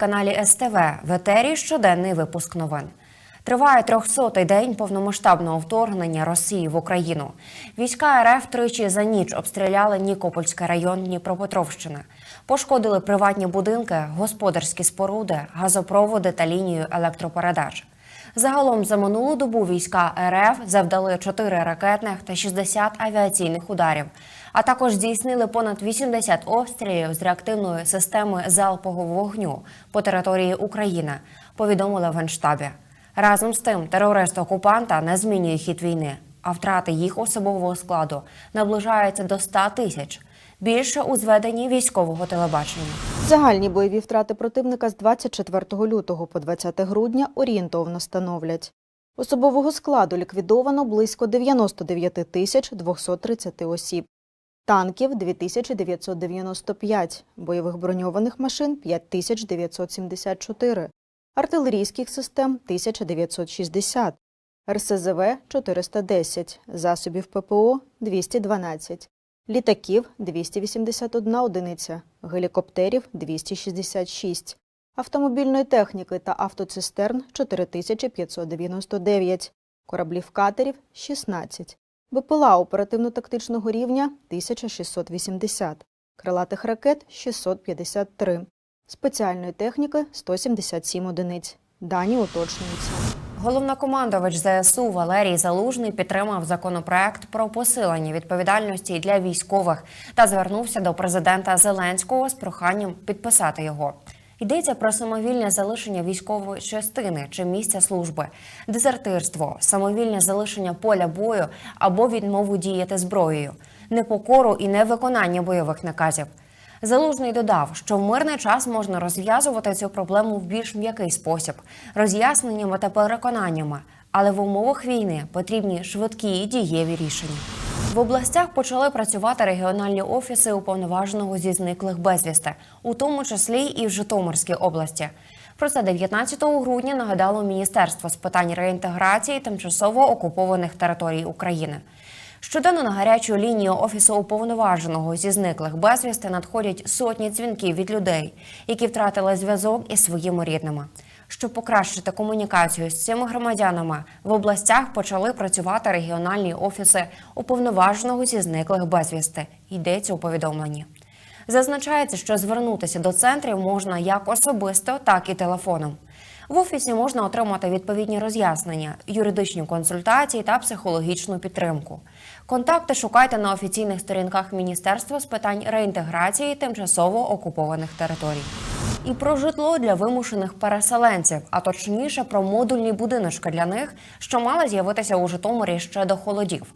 Телеканалі СТВ. В етері щоденний випуск новин. Триває трьохсотий день повномасштабного вторгнення Росії в Україну. Війська РФ тричі за ніч обстріляли Нікопольський район Дніпропетровщини. Пошкодили приватні будинки, господарські споруди, газопроводи та лінію електропередач. Загалом за минулу добу війська РФ завдали 4 ракетних та 60 авіаційних ударів, а також здійснили понад 80 обстрілів з реактивної системи залпового вогню по території України. Повідомили в Генштабі. Разом з тим, терорист окупанта не змінює хід війни, а втрати їх особового складу наближаються до 100 тисяч. Більше у зведенні військового телебачення. Загальні бойові втрати противника з 24 лютого по 20 грудня орієнтовно становлять. Особового складу ліквідовано близько 99 тисяч 230 осіб, танків – 2995, бойових броньованих машин – 5974, артилерійських систем – 1960, РСЗВ – 410, засобів ППО – 212, літаків – 281 одиниця, гелікоптерів – 266, автомобільної техніки та автоцистерн – 4599, кораблів катерів – 16, БПЛА оперативно-тактичного рівня – 1680, крилатих ракет – 653, спеціальної техніки – 177 одиниць. Дані уточнюються. Головнокомандувач ЗСУ Валерій Залужний підтримав законопроект про посилення відповідальності для військових та звернувся до президента Зеленського з проханням підписати його. Йдеться про самовільне залишення військової частини чи місця служби, дезертирство, самовільне залишення поля бою або відмову діяти зброєю, непокору і невиконання бойових наказів. Залужний додав, що в мирний час можна розв'язувати цю проблему в більш м'який спосіб, роз'ясненнями та переконаннями, але в умовах війни потрібні швидкі і дієві рішення. В областях почали працювати регіональні офіси уповноваженого зі зниклих безвісти, у тому числі і в Житомирській області. Про це 19 грудня нагадало Міністерство з питань реінтеграції тимчасово окупованих територій України. Щоденно на гарячу лінію офісу уповноваженого зі зниклих безвісти надходять сотні дзвінків від людей, які втратили зв'язок із своїми рідними. Щоб покращити комунікацію з цими громадянами, в областях почали працювати регіональні офіси уповноваженого зі зниклих безвісти. Йдеться у повідомленні. Зазначається, що звернутися до центрів можна як особисто, так і телефоном. В офісі можна отримати відповідні роз'яснення, юридичні консультації та психологічну підтримку. Контакти шукайте на офіційних сторінках Міністерства з питань реінтеграції тимчасово окупованих територій. І про житло для вимушених переселенців, а точніше про модульні будиночки для них, що мали з'явитися у Житомирі ще до холодів.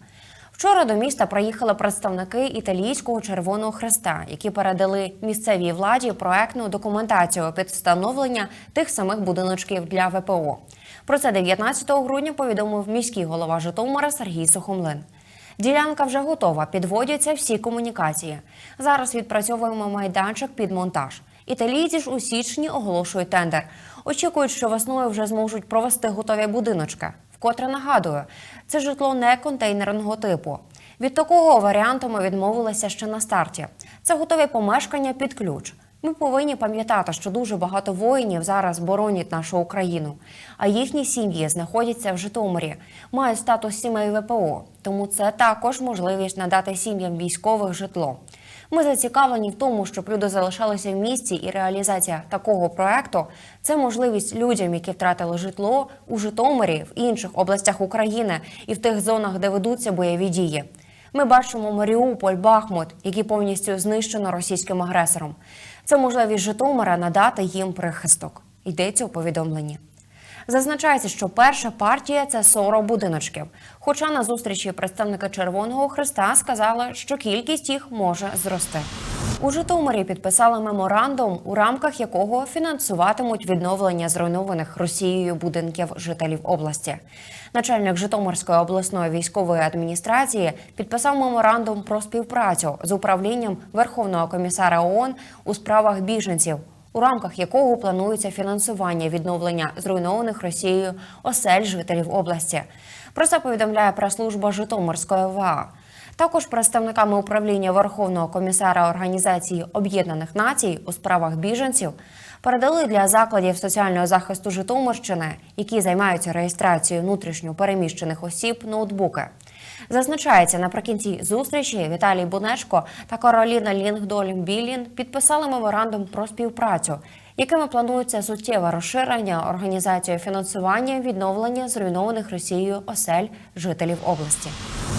Вчора до міста приїхали представники італійського Червоного Хреста, які передали місцевій владі проектну документацію під встановлення тих самих будиночків для ВПО. Про це 19 грудня повідомив міський голова Житомира Сергій Сухомлин. Ділянка вже готова, підводяться всі комунікації. Зараз відпрацьовуємо майданчик під монтаж. Італійці ж у січні оголошують тендер. Очікують, що весною вже зможуть провести готові будиночки. Вкотре нагадую, це житло не контейнерного типу. Від такого варіанту ми відмовилися ще на старті. Це готові помешкання під ключ. Ми повинні пам'ятати, що дуже багато воїнів зараз боронять нашу Україну, а їхні сім'ї знаходяться в Житомирі, мають статус сімей ВПО. Тому це також можливість надати сім'ям військових житло. Ми зацікавлені в тому, щоб люди залишалися в місті, і реалізація такого проекту це можливість людям, які втратили житло у Житомирі, в інших областях України і в тих зонах, де ведуться бойові дії. Ми бачимо Маріуполь, Бахмут, які повністю знищено російським агресором. Це можливість Житомира надати їм прихисток. Йдеться у повідомленні. Зазначається, що перша партія це 40 будиночків. Хоча на зустрічі представники Червоного Христа сказали, що кількість їх може зрости. У Житомирі підписали меморандум, у рамках якого фінансуватимуть відновлення зруйнованих Росією будинків жителів області. Начальник Житомирської обласної військової адміністрації підписав меморандум про співпрацю з управлінням Верховного комісара ООН у справах біженців, у рамках якого планується фінансування відновлення зруйнованих Росією осель жителів області. Про це повідомляє прес-служба Житомирської ОВА. Також представниками управління Верховного комісара Організації Об'єднаних Націй у справах біженців передали для закладів соціального захисту Житомирщини, які займаються реєстрацією внутрішньо переміщених осіб, ноутбуки. Зазначається, наприкінці зустрічі Віталій Бунешко та Кароліна Лінгдоль Білін підписали меморандум про співпрацю, якими планується суттєве розширення організацією фінансування відновлення зруйнованих Росією осель жителів області.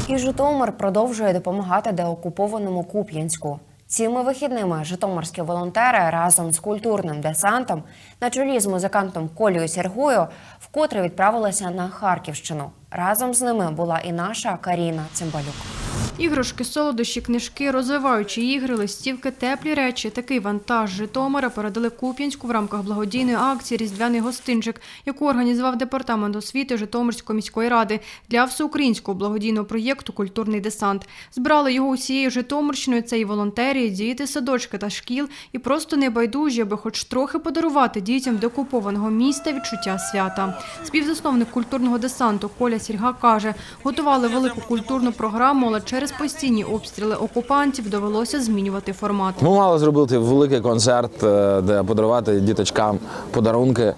І Житомир продовжує допомагати деокупованому Куп'янську. Цими вихідними житомирські волонтери разом з культурним десантом на чолі з музикантом Колею Сергою вкотре відправилися на Харківщину. Разом з ними була і наша Каріна Цимбалюк. Іграшки, солодощі, книжки, розвиваючі ігри, листівки, теплі речі. Такий вантаж Житомира передали Куп'янську в рамках благодійної акції Різдвяний гостинчик, яку організував департамент освіти Житомирської міської ради для всеукраїнського благодійного проєкту Культурний десант. Збирали його усією Житомирщиною. Це і волонтери, і діти, садочки та шкіл, і просто небайдужі, аби хоч трохи подарувати дітям деокупованого міста відчуття свята. Співзасновник культурного десанту Коля Сільга каже, готували велику культурну програму, але через постійні обстріли окупантів довелося змінювати формат. Ми мали зробити великий концерт, е, де подарувати діточкам подарунки, е,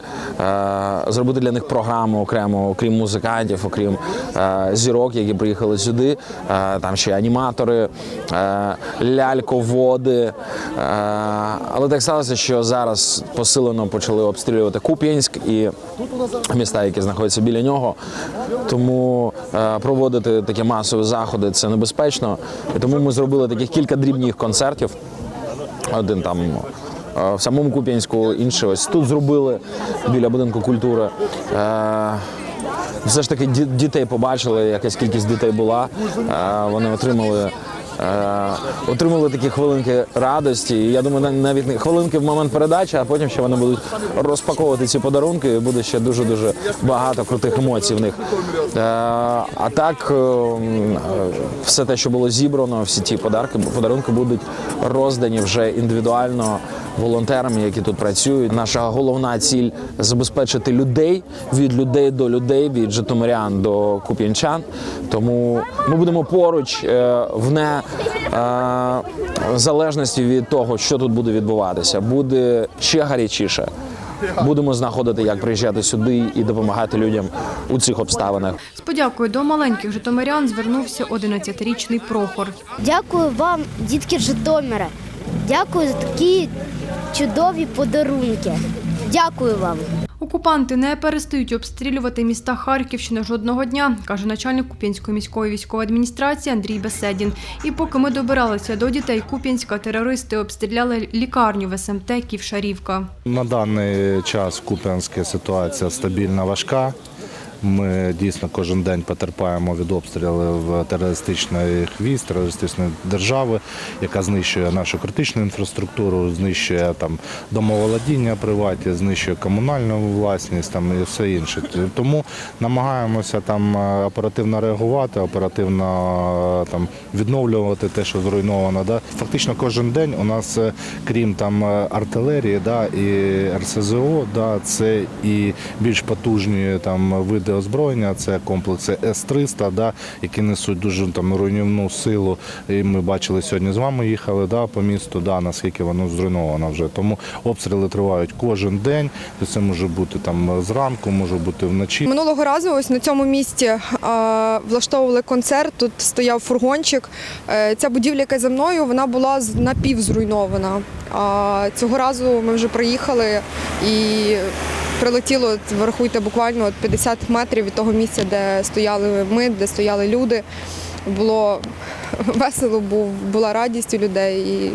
зробити для них програму окремо, окрім музикантів, окрім е, зірок, які приїхали сюди. Там ще аніматори, ляльководи. Але так сталося, що зараз посилено почали обстрілювати Куп'янськ і міста, які знаходяться біля нього. Тому проводити такі масові заходи це небезпечно. І тому ми зробили таких кілька дрібних концертів. Один там е, в самому Куп'янську, інший ось тут зробили біля будинку культури. Е, Все ж таки ді- дітей побачили, якась кількість дітей була. Е, Вони отримали. Е, Отримали такі хвилинки радості. І я думаю, на- навіть не хвилинки в момент передачі, а потім ще вони будуть розпаковувати ці подарунки. І буде ще дуже дуже багато крутих емоцій в них. Е, А так, е, все те, що було зібрано, всі ті подарки, подарунки будуть роздані вже індивідуально волонтерам, які тут працюють. Наша головна ціль забезпечити людей від людей до людей, від житомирян до куп'янчан. Тому ми будемо поруч в не е, залежності від того, що тут буде відбуватися. Буде ще гарячіше. Будемо знаходити, як приїжджати сюди і допомагати людям у цих обставинах. З подякою до маленьких житомирян звернувся 11-річний Прохор. Дякую вам, дітки Житомира. Дякую за такі чудові подарунки. Дякую вам. Окупанти не перестають обстрілювати міста Харківщини жодного дня, каже начальник Куп'янської міської військової адміністрації Андрій Беседін. І поки ми добиралися до дітей Куп'янська, терористи обстріляли лікарню в СМТ Ківшарівка. На даний час Куп'янська ситуація стабільна, важка. Ми дійсно кожен день потерпаємо від обстрілів терористичної військ, терористичної держави, яка знищує нашу критичну інфраструктуру, знищує там домоволодіння приватні, знищує комунальну власність там і все інше. Тому намагаємося там оперативно реагувати, оперативно там відновлювати те, що зруйновано. Да. Фактично кожен день у нас, е, крім там артилерії, да, і РСЗО, да, це і більш потужні там види озброєння, це комплекси С-300, да, які несуть дуже там руйнівну силу. І ми бачили сьогодні з вами їхали да, по місту, да, наскільки воно зруйновано вже. Тому обстріли тривають кожен день. Це може бути там зранку, може бути вночі. Минулого разу ось на цьому місці е, влаштовували концерт. Тут стояв фургончик. Е, ця будівля, яка за мною, вона була напівзруйнована. А цього разу ми вже приїхали і прилетіло, врахуйте, буквально от 50 метрів від того місця, де стояли ми, де стояли люди. Було весело, був, була радість у людей. І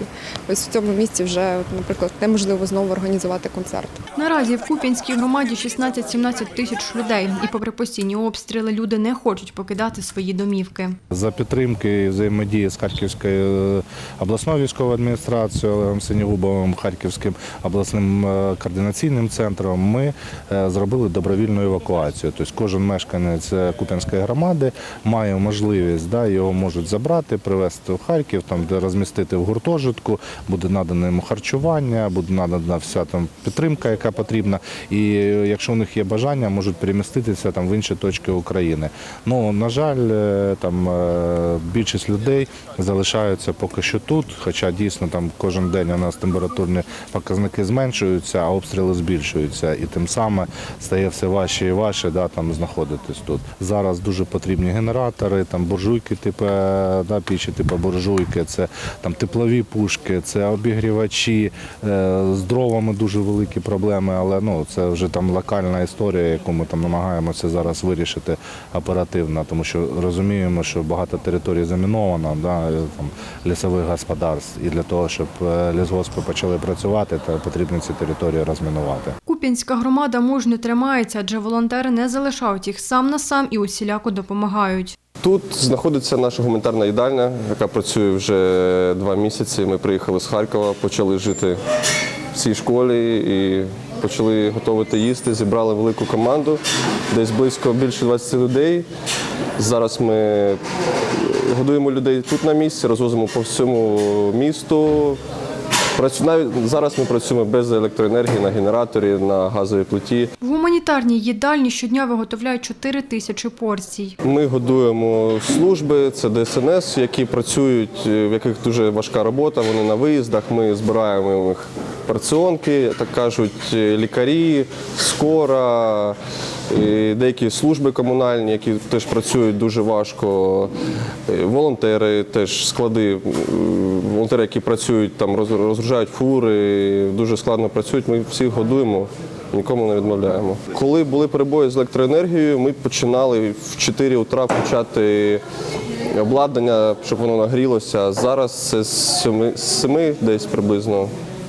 ось в цьому місці вже, наприклад, неможливо знову організувати концерт. Наразі в Куп'янській громаді 16-17 тисяч людей. І попри постійні обстріли, люди не хочуть покидати свої домівки. За підтримки і взаємодії з Харківською е, обласною військовою адміністрацією Олегом Синігубовим, Харківським обласним е, координаційним центром, ми е, зробили добровільну евакуацію. Тобто кожен мешканець Куп'янської громади має можливість, його можуть забрати, привезти в Харків, там де розмістити в гуртожитку, буде надане йому харчування, буде надана вся там підтримка, яка потрібна. І е, якщо у них є бажання, можуть переміститися там в інші точки України. Ну на жаль, е, там е, більшість людей залишаються поки що тут, хоча дійсно там кожен день у нас температурні показники зменшуються, а обстріли збільшуються, і тим самим стає все важче і важче да, там знаходитись тут. Зараз дуже потрібні генератори, там буржуйки, типу е, да, пічі, типу буржуйки, це там теплові пушки, це обігрівачі. Е, З дровами дуже великі проблеми, але ну це вже там локальна історія, яку ми там намагаємося зараз вирішити оперативно, тому що розуміємо, що багато територій заміновано, да, е, там лісових господарств, і для того, щоб е, лісгоспи почали працювати, то потрібно ці території розмінувати. Куп'янська громада мужньо тримається, адже волонтери не залишають їх сам на сам і усіляко допомагають. Тут знаходиться наша гуманітарна їдальня, яка працює вже два місяці. Ми приїхали з Харкова, почали жити в цій школі і почали готувати їсти. Зібрали велику команду, десь близько більше 20 людей. Зараз ми годуємо людей тут на місці, розвозимо по всьому місту. Навіть зараз ми працюємо без електроенергії на генераторі, на газовій плиті. В гуманітарній їдальні щодня виготовляють 4 тисячі порцій. Ми годуємо служби, це ДСНС, які працюють, е, в яких дуже важка робота. Вони на виїздах. Ми збираємо їх порціонки, так кажуть, е, лікарі, скора, е, деякі служби комунальні, які теж працюють дуже важко. Е, Волонтери, теж склади, волонтери, які працюють там, роз- розгружають фури, дуже складно працюють. Ми всіх годуємо. Нікому не відмовляємо. Коли були перебої з електроенергією, ми починали в 4 утра включати обладнання, щоб воно нагрілося. Зараз це з 7, 7 десь приблизно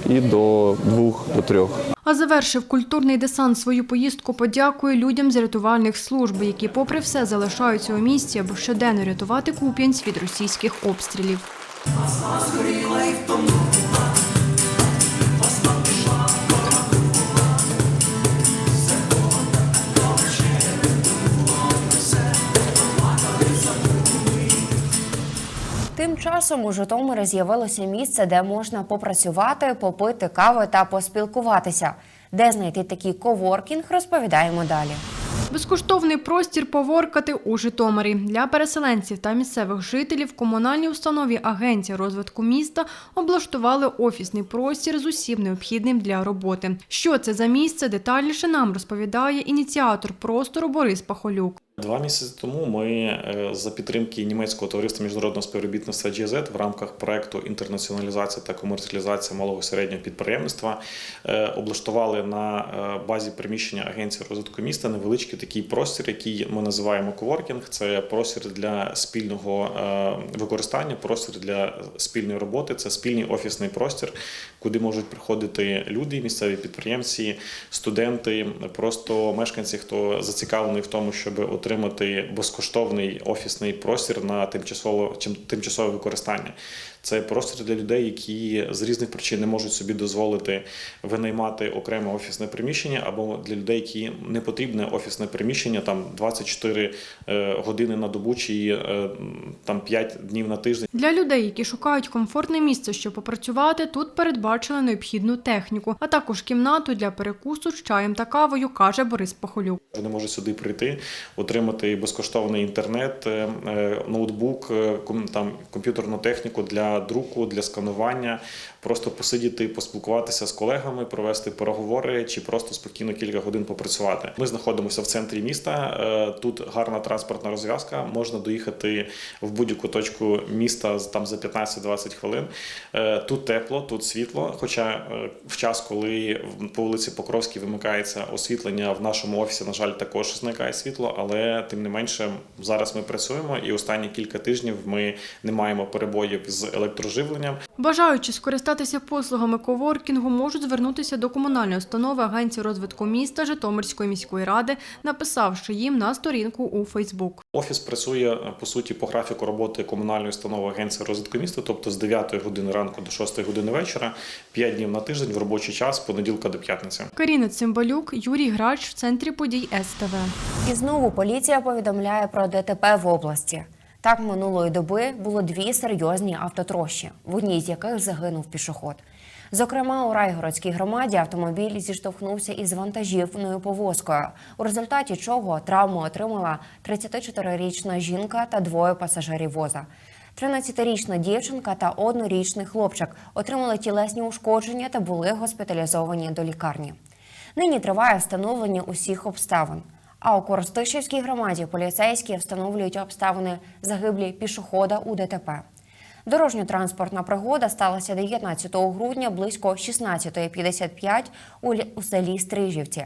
і до двох, до трьох. А завершив культурний десант свою поїздку Подякує людям з рятувальних служб, які, попри все, залишаються у місті, аби щоденно рятувати Куп'янськ від російських обстрілів. Тим часом у Житомирі з'явилося місце, де можна попрацювати, попити кави та поспілкуватися. Де знайти такий коворкінг, розповідаємо далі. Безкоштовний простір поворкати у Житомирі для переселенців та місцевих жителів комунальній установі Агенція розвитку міста облаштували офісний простір з усім необхідним для роботи. Що це за місце? Детальніше нам розповідає ініціатор простору Борис Пахолюк. Два місяці тому ми е, за підтримки німецького товариства міжнародного співробітництва GZ в рамках проекту інтернаціоналізація та комерціалізація малого і середнього підприємництва е, облаштували на е, базі приміщення Агенції розвитку міста невеличкий такий простір, який ми називаємо коворкінг. Це простір для спільного використання, простір для спільної роботи. Це спільний офісний простір, куди можуть приходити люди, місцеві підприємці, студенти, просто мешканці, хто зацікавлений в тому, щоб отримати безкоштовний офісний простір на тимчасово тимчасове використання. Це простір для людей, які з різних причин не можуть собі дозволити винаймати окреме офісне приміщення, або для людей, які не потрібне офісне приміщення там 24 е, години на добу чи е, там 5 днів на тиждень. Для людей, які шукають комфортне місце, щоб попрацювати, тут передбачили необхідну техніку, а також кімнату для перекусу з чаєм та кавою, каже Борис Пахолюк. Вони можуть сюди прийти, отримати безкоштовний інтернет, е, ноутбук, там комп'ютерну техніку для друку, для сканування, просто посидіти, поспілкуватися з колегами, провести переговори чи просто спокійно кілька годин попрацювати. Ми знаходимося в центрі міста. е, Тут гарна транспортна розв'язка. Можна доїхати в будь-яку точку міста там за 15-20 хвилин. Е, Тут тепло, тут світло. Хоча е, в час, коли по вулиці Покровській вимикається освітлення, в нашому офісі, на жаль, також зникає світло, але тим не менше зараз ми працюємо, і останні кілька тижнів ми не маємо перебоїв з електроживленням. Бажаючи скористатися послугами коворкінгу, можуть звернутися до комунальної установи Агенції розвитку міста Житомирської міської ради, написавши їм на сторінку у Фейсбук. Офіс працює е, по суті по графіку роботи комунальної установи Агенції розвитку міста, тобто з 9 години ранку до 6 години вечора, 5 днів на тиждень в робочий час, понеділка до п'ятниці. Каріна Цимбалюк, Юрій Грач в центрі подій СТВ. І знову поліція повідомляє про ДТП в області. Так минулої доби було дві серйозні автотрощі, в одній з яких загинув пішоход. Зокрема, у Райгородській громаді автомобіль зіштовхнувся із вантажівною повозкою, у результаті чого травму отримала 34-річна жінка та двоє пасажирів воза. 13-річна дівчинка та однорічний хлопчик отримали тілесні ушкодження та були госпіталізовані до лікарні. Нині триває встановлення усіх обставин. А у Коростишівській громаді поліцейські встановлюють обставини загиблі пішохода у ДТП. Дорожньо-транспортна пригода сталася 19 грудня близько 16.55 у лі- у селі Стрижівці.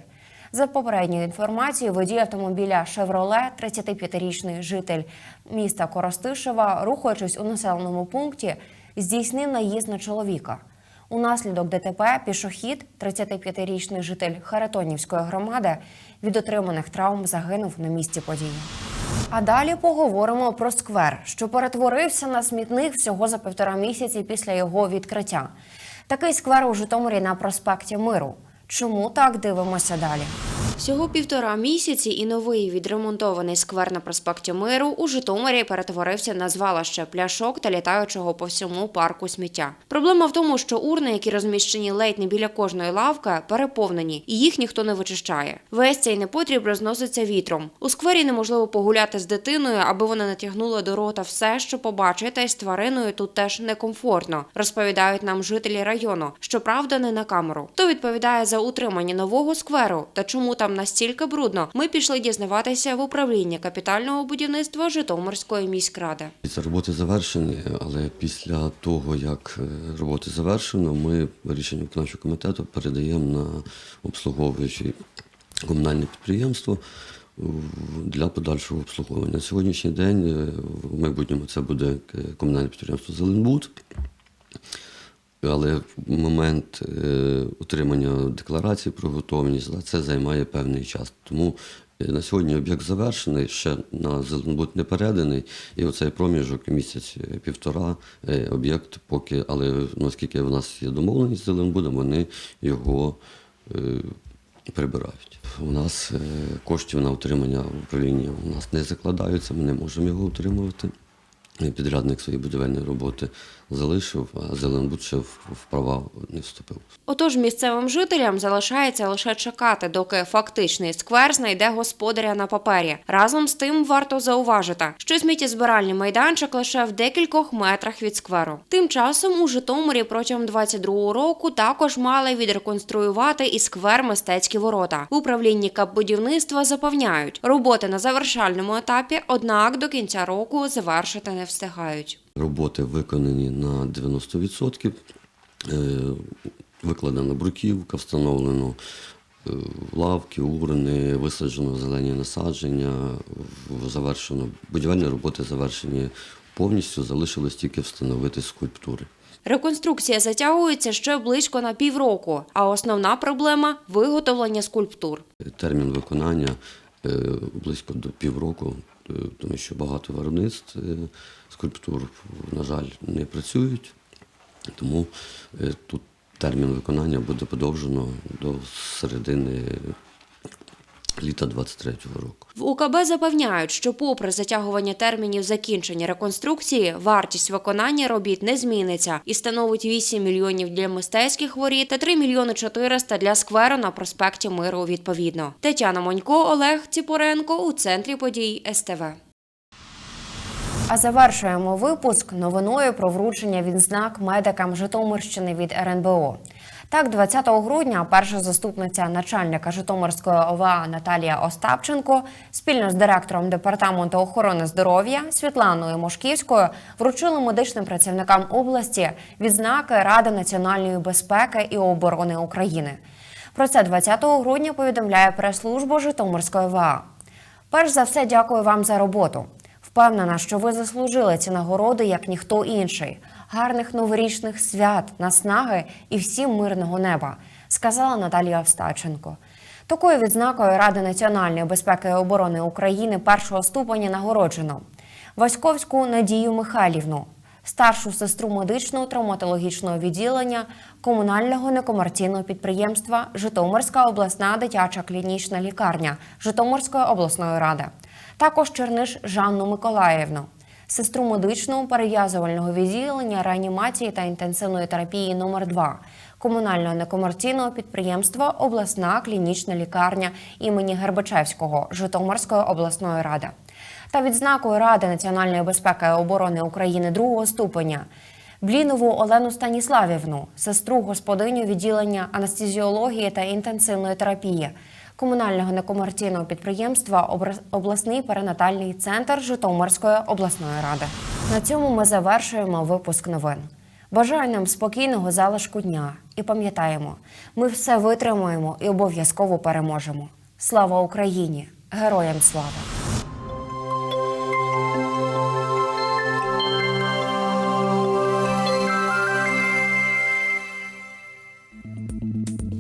За попередньою інформацією, водій автомобіля «Шевроле», 35-річний житель міста Коростишева, рухаючись у населеному пункті, здійснив наїзд на чоловіка. Унаслідок ДТП пішохід, 35-річний житель Харитонівської громади, від отриманих травм загинув на місці події. А далі поговоримо про сквер, що перетворився на смітник всього за півтора місяці після його відкриття. Такий сквер у Житомирі на проспекті Миру. Чому так дивимося далі? Всього півтора місяці і новий відремонтований сквер на проспекті Миру у Житомирі перетворився на звалище пляшок та літаючого по всьому парку сміття. Проблема в тому, що урни, які розміщені ледь не біля кожної лавки, переповнені, і їх ніхто не вичищає. Весь цей непотріб розноситься вітром. У сквері неможливо погуляти з дитиною, аби вона натягнула до рота все, що побачить, та й з твариною тут теж некомфортно, розповідають нам жителі району. Щоправда, не на камеру. Хто відповідає за утримання нового скверу та чому там настільки брудно, ми пішли дізнаватися в управління капітального будівництва Житомирської міськради. Роботи завершені, але після того, як е, роботи завершено, ми рішення виконавчого комітету передаємо на обслуговуючі комунальне підприємство для подальшого обслуговування. На сьогоднішній день е, в майбутньому це буде е, комунальне підприємство Зеленбуд. Але в момент е, отримання декларації про готовність це займає певний час. Тому е, на сьогодні об'єкт завершений, ще на Зеленбуд не переданий, і оцей проміжок місяць е, об'єкт поки, але наскільки в нас є домовленість з Зеленбудом, вони його прибирають. У нас коштів на утримання в управлінні у нас не закладаються, ми не можемо його утримувати. Підрядник свої будівельні роботи залишив, а Зеленбуд ще в права не вступив. Отож, місцевим жителям залишається лише чекати, доки фактичний сквер знайде господаря на папері. Разом з тим варто зауважити, що сміттєзбиральний майданчик лише в декількох метрах від скверу. Тим часом у Житомирі протягом 22-го року також мали відреконструювати і сквер мистецькі ворота. В управлінні капбудівництва запевняють, роботи на завершальному етапі, однак до кінця року завершити не встигають. Роботи виконані на 90%. Е, Викладена бруківка, встановлено е, лавки, урни, висаджено зелені насадження, завершено будівельні роботи завершені повністю, залишилось тільки встановити скульптури. Реконструкція затягується ще близько на півроку, а основна проблема виготовлення скульптур. Термін виконання е, близько до півроку, тому що багато виробництв е, скульптур, на жаль, не працюють. Тому е, тут термін виконання буде подовжено до середини літа 23-го року. В УКБ запевняють, що попри затягування термінів закінчення реконструкції, вартість виконання робіт не зміниться і становить 8 мільйонів для мистецьких воріт та 3 мільйони 400 для скверу на проспекті Миру відповідно. Тетяна Монько, Олег Ціпоренко у центрі подій СТВ. А завершуємо випуск новиною про вручення відзнак медикам Житомирщини від РНБО. Так, 20 грудня перша заступниця начальника Житомирської ОВА Наталія Остапченко спільно з директором департаменту охорони здоров'я Світланою Мошківською вручили медичним працівникам області відзнаки Ради національної безпеки і оборони України. Про це 20 грудня повідомляє прес-служба Житомирської ОВА. Перш за все, дякую вам за роботу. Впевнена, що ви заслужили ці нагороди як ніхто інший. Гарних новорічних свят, наснаги і всім мирного неба, сказала Наталія Остаченко. Такою відзнакою Ради національної безпеки і оборони України першого ступеня нагороджено Васьковську Надію Михайлівну, старшу сестру медичного травматологічного відділення комунального некомерційного підприємства Житомирська обласна дитяча клінічна лікарня Житомирської обласної ради. Також Черниш Жанну Миколаївну, сестру медичного перев'язувального відділення реанімації та інтенсивної терапії номер 2 комунального некомерційного підприємства Обласна клінічна лікарня імені Гербачевського Житомирської обласної ради. Та відзнакою Ради національної безпеки і оборони України другого ступеня Блінову Олену Станіславівну, сестру господиню відділення анестезіології та інтенсивної терапії комунального некомерційного підприємства «Обра- обласний перинатальний центр Житомирської обласної ради. На цьому ми завершуємо випуск новин. Бажаю нам спокійного залишку дня і пам'ятаємо, ми все витримуємо і обов'язково переможемо. Слава Україні! Героям слава!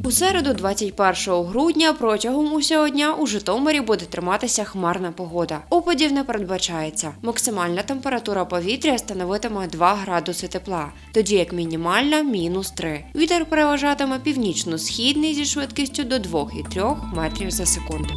У середу, 21 грудня, протягом усього дня у Житомирі буде триматися хмарна погода. Опадів не передбачається. Максимальна температура повітря становитиме 2 градуси тепла, тоді як мінімальна мінус 3. Вітер переважатиме північно-східний зі швидкістю до 2,3 метрів за секунду.